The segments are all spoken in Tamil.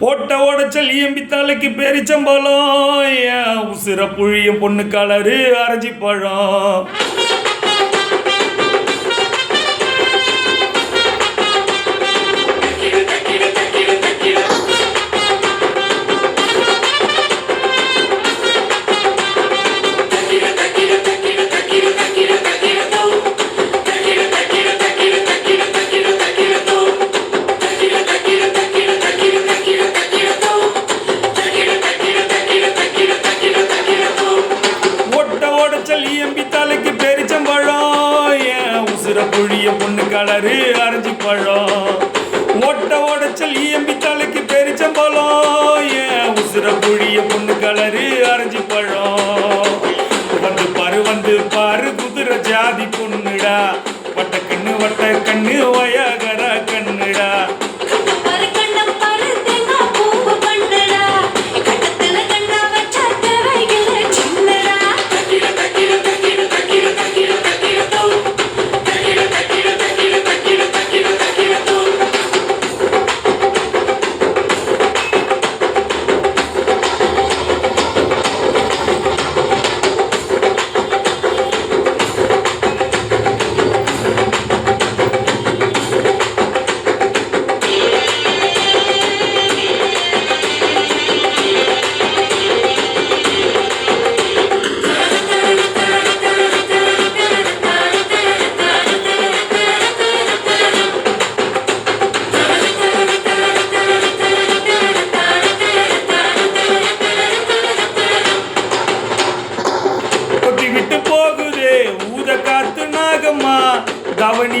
ஓட்ட ஓடச்சல் இயம்பித்தாளுக்கு பேரிச்சம்பழம். உசிர புழியும் பொண்ணு கலரு அரைஞ்சி பழம். கலரு அரைஞ்சி பழம். ஒட்ட உடச்சல் ஈயம்பி தலைக்கு பெரிச்சம்பழம். ஏன் உசுர புழிய பொண்ணு கலரு அரைஞ்சி பழம்.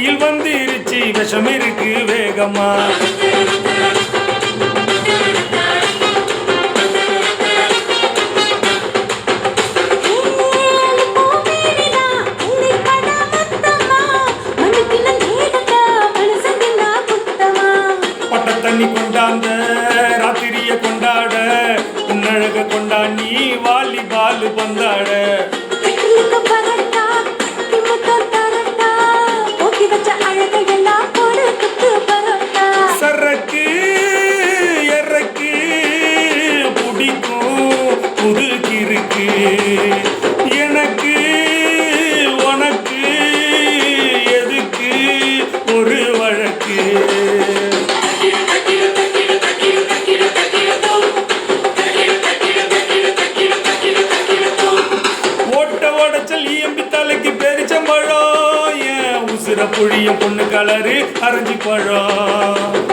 வெயில் வந்துருச்சு விஷம் இருக்கு வேகமா. தண்ணி கொண்டாந்த ராத்திரிய கொண்டாட உன்னழக கொண்டாடி வாலி பாலு பந்தாட. குழியும் பொண்ணு கலரு அரைஞ்சி பழம்.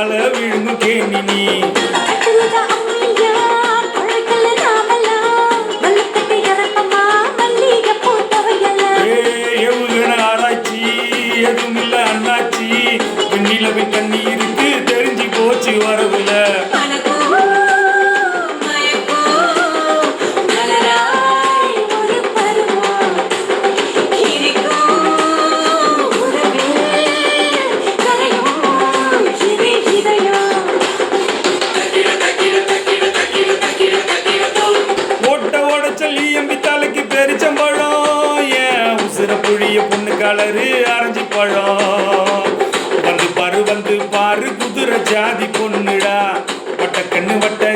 கால விழுங்கும் கேணினி குழிய பொண்ணு கலரு ஆரஞ்சு பழம். வந்து பாரு வந்து பாரு குதிரை ஜாதி பொண்ணுடா. பட்ட கண்ணு வட்ட